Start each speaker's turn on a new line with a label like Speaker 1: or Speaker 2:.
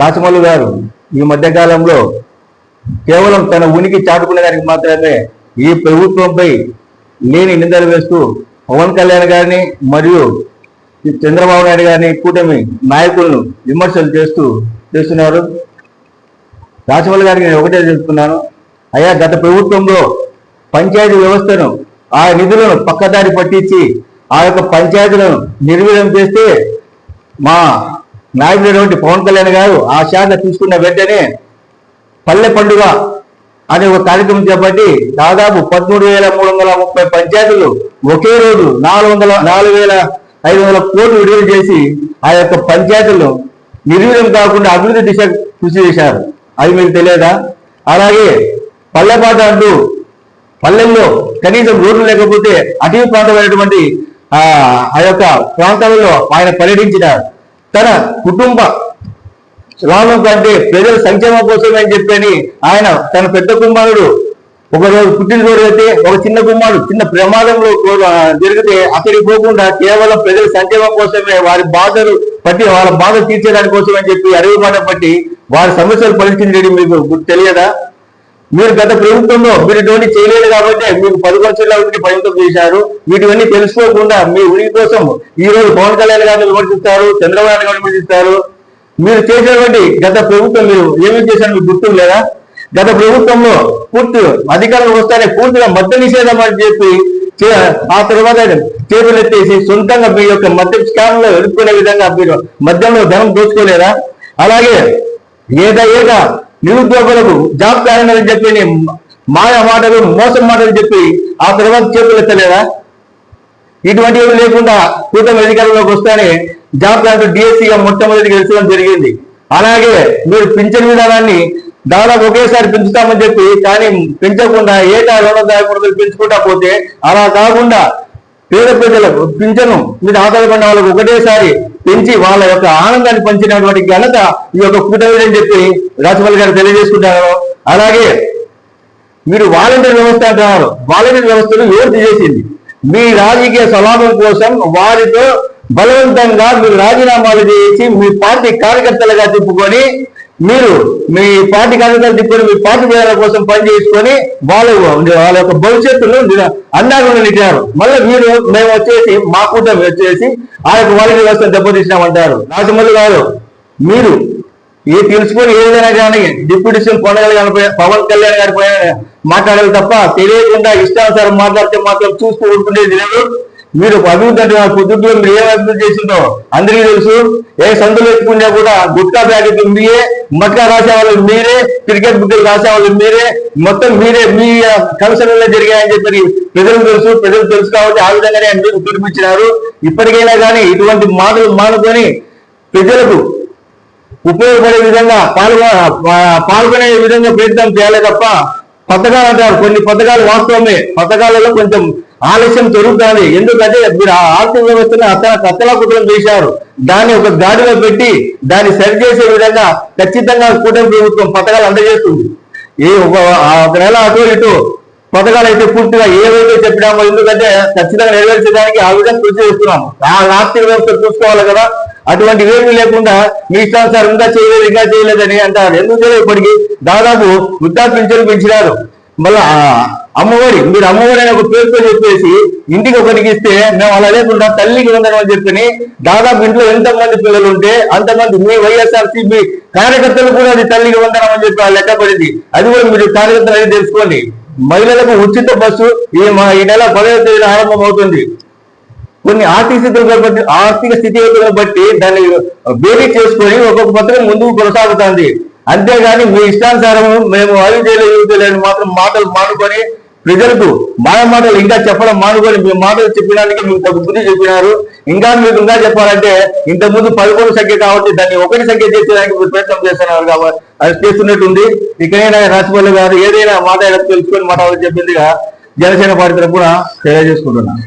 Speaker 1: రాచమల్లు గారు ఈ మధ్యకాలంలో కేవలం తన ఉనికి చాటుకునే దానికి మాత్రమే ఈ ప్రభుత్వంపై లేని నిందలు వేస్తూ పవన్ కళ్యాణ్ గారిని మరియు చంద్రబాబు నాయుడు గారిని కూటమి నాయకులను విమర్శలు చేస్తూ చేస్తున్నారు. రాచమల్లి గారికి నేను ఒకటే చెప్తున్నాను. అయ్యా గత ప్రభుత్వంలో పంచాయతీ వ్యవస్థను ఆ నిధులను పక్కదారి పట్టించి ఆ యొక్క పంచాయతీలను నిర్వీర్యం చేస్తే మా నాయకుడైనటువంటి పవన్ కళ్యాణ్ గారు ఆ శాఖ తీసుకున్న వెంటనే పల్లె పండుగ అనే ఒక కార్యక్రమం చేపట్టి దాదాపు పదమూడు వేల మూడు వందల ముప్పై పంచాయతీలు ఒకే రోజు నాలుగు వందల నాలుగు వేల ఐదు వందల కోట్లు విడుదల చేసి ఆ యొక్క పంచాయతీలను నిర్వీర్యం కాకుండా అభివృద్ధి దిశ కృషి చేశారు. అది మీకు తెలియదా? అలాగే పల్లెపాట అంటూ పల్లెల్లో కనీసం రోడ్లు లేకపోతే అటవీ ప్రాంతమైనటువంటి ఆ ఆ యొక్క ప్రాంతాలలో ఆయన పర్యటించినారు. తన కుటుంబ లాభం కంటే ప్రజల సంక్షేమం కోసమే అని చెప్పని ఆయన తన పెద్ద కుమారుడు ఒక రోజు పుట్టినరోజు అయితే ఒక చిన్న కుమారుడు చిన్న ప్రమాదంలో జరిగితే అక్కడికి పోకుండా కేవలం ప్రజల సంక్షేమం కోసమే వారి బాధలు పట్టి వాళ్ళ బాధ తీర్చేదాని కోసం అని చెప్పి అడవి మాట పట్టి వారి సమస్యలు పరిష్కరించడం మీకు తెలియదా? మీరు గత ప్రభుత్వంలో మీరు ఇటువంటి చేయలేదు కాబట్టి మీకు పది జిల్లా ఉండి పరిమితం చేశారు. వీటివన్నీ తెలుసుకోకుండా మీ ఉనికి కోసం ఈ రోజు పవన్ కళ్యాణ్ గారిని విమర్శిస్తారు చంద్రబాబు నాయుడు గారిని విమర్శిస్తారు. మీరు చేసినటువంటి గత ప్రభుత్వం మీరు ఏమేమి చేశారు మీకు గుర్తు లేదా? గత ప్రభుత్వంలో పూర్తి అధికారులు వస్తానే పూర్తిగా మద్య నిషేధం అని చెప్పి చే- ఆ తర్వాత చేతులు ఎత్తేసి సొంతంగా మీ యొక్క మద్య స్కామ్లో ఎదుర్కొనే విధంగా మీరు మద్యంలో ధనం దోచుకోలేదా? అలాగే ఏదా ఏదా నిరుద్యోగులకు జాబ్ క్యాలెండర్ అని చెప్పి మాయ మాటలు మోసం మాటలు చెప్పి ఆ తర్వాత చేతులు ఎత్తలేదా? ఇటువంటివి లేకుండా కూటమి అధికారంలోకి వస్తానే జాబ్ క్యాలెండర్ డిఎస్సీగా మొట్టమొదటి గెలిచడం జరిగింది. అలాగే మీరు పింఛన్ విధానాన్ని దాదాపు ఒకేసారి పెంచుతామని చెప్పి కానీ పెంచకుండా ఏటా రెండు వందల యాభై రూపాయలు పెంచుకుంటా పోతే అలా కాకుండా పేద ప్రజలకు పింఛను మీద ఆధారపడిన వాళ్ళకు ఒకటేసారి పెంచి వాళ్ళ యొక్క ఆనందాన్ని పంచినటువంటి ఘనత ఈ యొక్క కూటమి అని చెప్పి రాజమౌళి గారు తెలియజేసుకుంటారు. అలాగే మీరు వాలంటీర్ వ్యవస్థ అంటున్నారు. వాలంటీర్ వ్యవస్థను ఎవరు చేసింది. మీ రాజకీయ స్వలాభం కోసం వారితో బలవంతంగా మీరు రాజీనామాలు చేసి మీ పార్టీ కార్యకర్తలుగా తిప్పుకొని మీరు మీ పార్టీ కార్యకర్తలు తిప్పుకొని మీ పార్టీ ప్రజల కోసం పనిచేసుకొని వాళ్ళ వాళ్ళ యొక్క భవిష్యత్తును అందాకుండా నెట్టారు మళ్ళీ మీరు మేము వచ్చేసి మా కూటమి వచ్చేసి ఆ యొక్క వాళ్ళ వ్యవస్థను దెబ్బతీసినామంటారు. రాజమల్లి గారు మీరు ఏ తెలుసుకొని ఏదైనా కానీ డిప్యూటీ సీఎం కొండగల్ గారి పవన్ కళ్యాణ్ గారి పైన మాట్లాడాలి తప్ప తెలియకుండా ఇష్టానుసారం మాట్లాడితే మాత్రం చూస్తూ ఉంటుండేది లేదు మీరు అభివృద్ధి అంటే పొద్దుట్లో మీరు ఏం అభివృద్ధి చేసిందో అందరికీ తెలుసు ఏ సందులు ఎత్తుకున్నా కూడా గుట్కా ప్యాకెట్ మీరే మట్కా రాసేవాళ్ళు మీరే క్రికెట్ బుక్కులు రాసేవాళ్ళు మీరే మొత్తం మీరే మీ కమిషన్లో జరిగాయని చెప్పి ప్రజలకు తెలుసు ప్రజలు తెలుసు కాబట్టి ఆ విధంగానే అందరూ చూపించినారు ఇప్పటికైనా కానీ ఇటువంటి మాటలు మానుకొని ప్రజలకు ఉపయోగపడే విధంగా పాల్గొ పాల్గొనే విధంగా ప్రయత్నం చేయాలి తప్ప పథకాలు అంటారు. కొన్ని పథకాలు వాస్తవమే. పథకాలలో కొంచెం ఆలస్యం జరుగుతుంది. ఎందుకంటే మీరు ఆ ఆర్థిక వ్యవస్థను అతను కత్తల కుటుంబం చేశారు. దాన్ని ఒక గాడిలో పెట్టి దాన్ని సరి చేసే విధంగా ఖచ్చితంగా కూటమి ప్రభుత్వం పథకాలు అందజేస్తుంది. ఏ ఒక నెల అటు ఇటు పథకాలు అయితే పూర్తిగా ఏవైతే చెప్పినామో ఎందుకంటే ఖచ్చితంగా నెరవేర్చడానికి ఆ విధంగా కృషి చేస్తున్నాము. ఆ ఆర్థిక వ్యవస్థ చూసుకోవాలి కదా. అటువంటి ఏమీ లేకుండా మీ ఇష్టానుసారం ఇంకా చేయలేదు ఇంకా చేయలేదని అంటారు. ఎందుకు ఇప్పటికీ? దాదాపు వృద్ధాప్య పెంచినారు. మళ్ళా అమ్మఒడి మీరు అమ్మఒడి అనే ఒక పేరుతో చెప్పేసి ఇంటికి ఒకటికి ఇస్తే మేము అలా లేకుండా తల్లికి ఉందని అని చెప్పని దాదాపు ఇంట్లో ఎంతమంది పిల్లలు ఉంటే అంతమంది మీ వైఎస్ఆర్సీపీ కార్యకర్తలు కూడా అది తల్లికి వందనం అని చెప్పి ఆ లెక్క పడింది. అది కూడా మీరు కార్యకర్తలు అనేది తెలుసుకోండి. మహిళలకు ఉచిత బస్సు ఈ మా- ఈ నెల పదవ తేదీన ఆరంభం అవుతుంది కొన్ని ఆర్థిక స్థితులను బట్టి ఆర్థిక స్థితిగతులను బట్టి దాన్ని బేరీ చేసుకొని ఒక్కొక్క పత్రం ముందుకు కొనసాగుతుంది. అంతేగాని మీ ఇష్టానుసారము మేము అవి చేయలేదు ఇవి చేయలేదు మాత్రం మాటలు మానుకొని ప్రజలకు మాయ మాటలు ఇంకా చెప్పడం మానుకొని మీ మాటలు చెప్పడానికి మీకు తగు బుద్ధి చెప్పినారు. ఇంకా మీకు ఇంకా చెప్పాలంటే ఇంతకుముందు పదకొండు సంఖ్య కాబట్టి దాన్ని ఒకటి సంఖ్య చేసేదానికి ప్రయత్నం చేస్తున్నారు కాబట్టి అది చేస్తున్నట్టుంది. ఇక్కడైనా రాజపల్లి గారు ఏదైనా మాట తెలుసుకొని మాట్లాడాలని చెప్పిందిగా జనసేన పార్టీ తరఫున తెలియజేసుకుంటున్నాను.